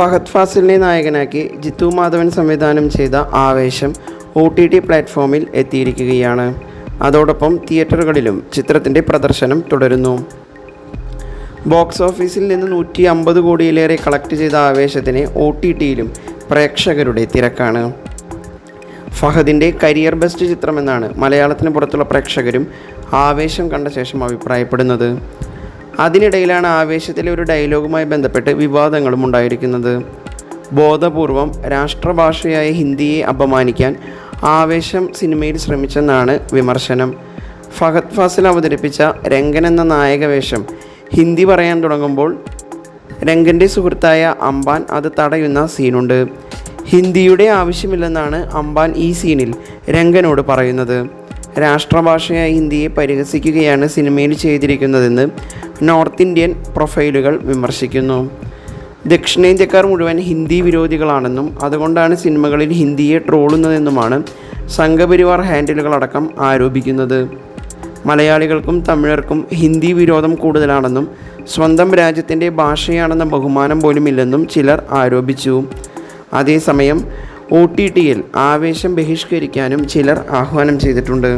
ഫഹദ് ഫാസിലിനെ നായകനാക്കി ജിത്തു മാധവൻ സംവിധാനം ചെയ്ത ആവേശം ഒ ടി ടി പ്ലാറ്റ്ഫോമിൽ എത്തിയിരിക്കുകയാണ്. അതോടൊപ്പം തിയേറ്ററുകളിലും ചിത്രത്തിന്റെ പ്രദർശനം തുടരുന്നു. ബോക്സ് ഓഫീസിൽ നിന്ന് നൂറ്റി അമ്പത് കോടിയിലേറെ കളക്ട് ചെയ്ത ആവേശത്തിന് ഒ ടി ടിയിലും പ്രേക്ഷകരുടെ തിരക്കാണ്. ഫഹദിന്റെ കരിയർ ബെസ്റ്റ് ചിത്രമെന്നാണ് മലയാളത്തിന് പുറത്തുള്ള പ്രേക്ഷകരും ആവേശം കണ്ട ശേഷം അഭിപ്രായപ്പെടുന്നത്. അതിനിടയിലാണ് ആവേശത്തിലെ ഒരു ഡയലോഗുമായി ബന്ധപ്പെട്ട് വിവാദങ്ങളും ഉണ്ടായിരിക്കുന്നത്. ബോധപൂർവം രാഷ്ട്രഭാഷയായ ഹിന്ദിയെ അപമാനിക്കാൻ ആവേശം സിനിമയിൽ ശ്രമിച്ചെന്നാണ് വിമർശനം. ഫഹദ് ഫാസിൽ അവതരിപ്പിച്ച രംഗൻ എന്ന നായകവേഷം ഹിന്ദി പറയാൻ തുടങ്ങുമ്പോൾ രംഗന്റെ സുഹൃത്തായ അംബാൻ അത് തടയുന്ന സീനുണ്ട്. ഹിന്ദിയുടെ ആവശ്യമില്ലെന്നാണ് അംബാൻ ഈ സീനിൽ രംഗനോട് പറയുന്നത്. രാഷ്ട്രഭാഷയായ ഹിന്ദിയെ പരിഹസിക്കുകയാണ് സിനിമയിൽ ചെയ്തിരിക്കുന്നതെന്ന് നോർത്ത് ഇന്ത്യൻ പ്രൊഫൈലുകൾ വിമർശിക്കുന്നു. ദക്ഷിണേന്ത്യക്കാർ മുഴുവൻ ഹിന്ദി വിരോധികളാണെന്നും അതുകൊണ്ടാണ് സിനിമകളിൽ ഹിന്ദിയെ ട്രോളുന്നതെന്നുമാണ് സംഘപരിവാർ ഹാൻഡിലുകളടക്കം ആരോപിക്കുന്നത്. മലയാളികൾക്കും തമിഴർക്കും ഹിന്ദി വിരോധം കൂടുതലാണെന്നും സ്വന്തം രാജ്യത്തിന്റെ ഭാഷയാണെന്ന ബഹുമാനം പോലുമില്ലെന്നും ചിലർ ആരോപിച്ചു. അതേസമയം ഒ ടി ടിയിൽ ആവേശം ബഹിഷ്കരിക്കാനും ചിലർ ആഹ്വാനം ചെയ്തിട്ടുണ്ട്.